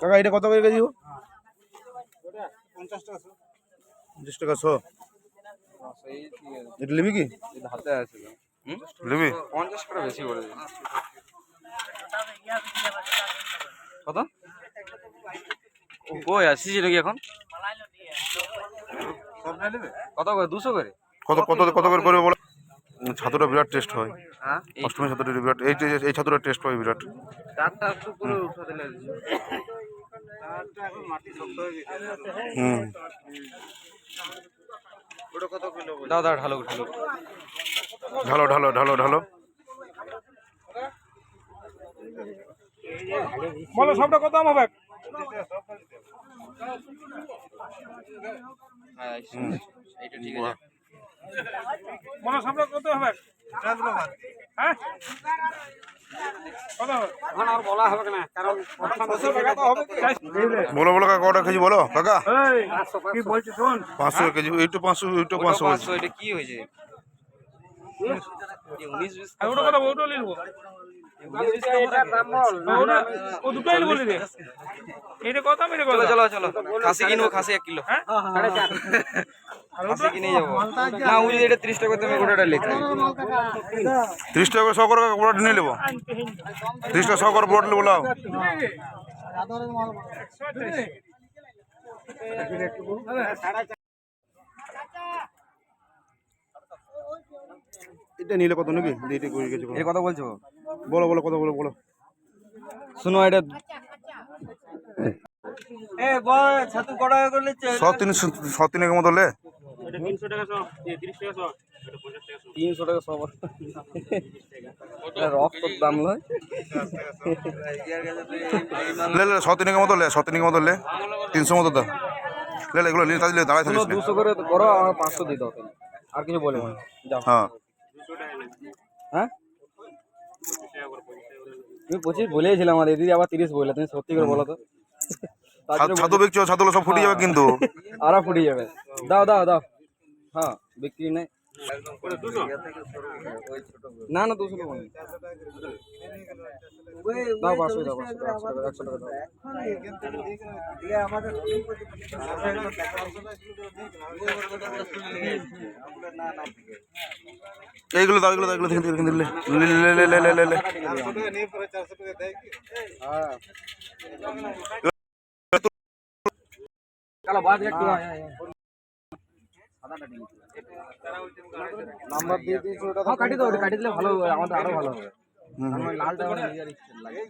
কাকা এটা কত করে কেজি? পঞ্চাশ টাকা পঞ্চাশ টাকা শো এটা নিবি কি? হাতে আছে নিবি? পঞ্চাশ করে বেশি করে কত? কই আসছিস নাকি এখন? কত করে? দুশো করে? কত কত কত করে করবে বলো? ছাতুটা বিরাট টেস্ট হয়। হ্যাঁ? অষ্টমী ছাতুটা বিরাট এই যে- এই ছাতুটা টেস্ট হয় বিরাট। হুম। ঢালো ঢালো। ঢালো ঢালো বলো সবটা কত দাম হবে? হ্যাঁ এইটা ঠিক আছে। মনসামরা কত হবে? হ্যাঁ? বলো বলো কটা কেজি বলো কাকা? পাঁচশো কেজি এইটু পাঁচশো এইটু পাঁচশো এটা কি হয়েছে? ওটা কথা ওটা লিখব এটা কথা মেরে চলো চলো খাসি কিনবো খাসি এক কিলো। হ্যাঁ।, হ্যাঁ, হ্যাঁ, হ্যাঁ। আর কিনে যাব। না উনি এটা ত্রিশ টাকা তুমি গোটাটা লেখা। তিরিশ টাকা করে বড়টা নিয়ে নেব। তিরিশ টাকা শো করে নেব লাও এটা নিলে কত নাকি? এটা করে। গেছে এর কথা বলছো? বলো বলো কত বলো বলো। শুনো এটা এ বল ছাতু কড়া করলে ছ তিন ছ তিনেকের মতো লে। তিনশো টাকা তিরিশ তিনশো সব রক্ত দাম লয়। লে লে মতো লে ছ তিনেকের মতো লে। তিনশো মতো দাও। লে লে এগুলো নিয়ে তাহলে দাঁড়ায় থাকিস দুশো করে করো আমার পাঁচশো দিয়ে দাও। আর কিছু বলে না। হ্যাঁ। হ্যাঁ? তুমি পঁচিশ বলেছিলাম আমার দিদি আবার তিরিশ বলে তুমি সত্যি করে বলো তো। ছাতু বিকছো ছাতুগুলো সব ফুটে যাবে কিন্তু। আরও ফুটে যাবে। দাও দাও দাও। हाँ बिक्री नहीं। ना ना दूसरे कौन ना। बासु ना बासु अच्छा लगा अच्छा लगा ये हमारे ये हमारे एक लो दाग लो दाग लो देखने देखने देखने ले ले ले ले ले ले ले ले। हाँ कल बाद एक নাম্বার দিয়ে দিয়েছ ওটা হ্যাঁ কাটি দাও ওটা কাটি দিলে ভালো হবে আমাদের আরও ভালো হবে। লালটা আমার নিজের ইচ্ছে লাগে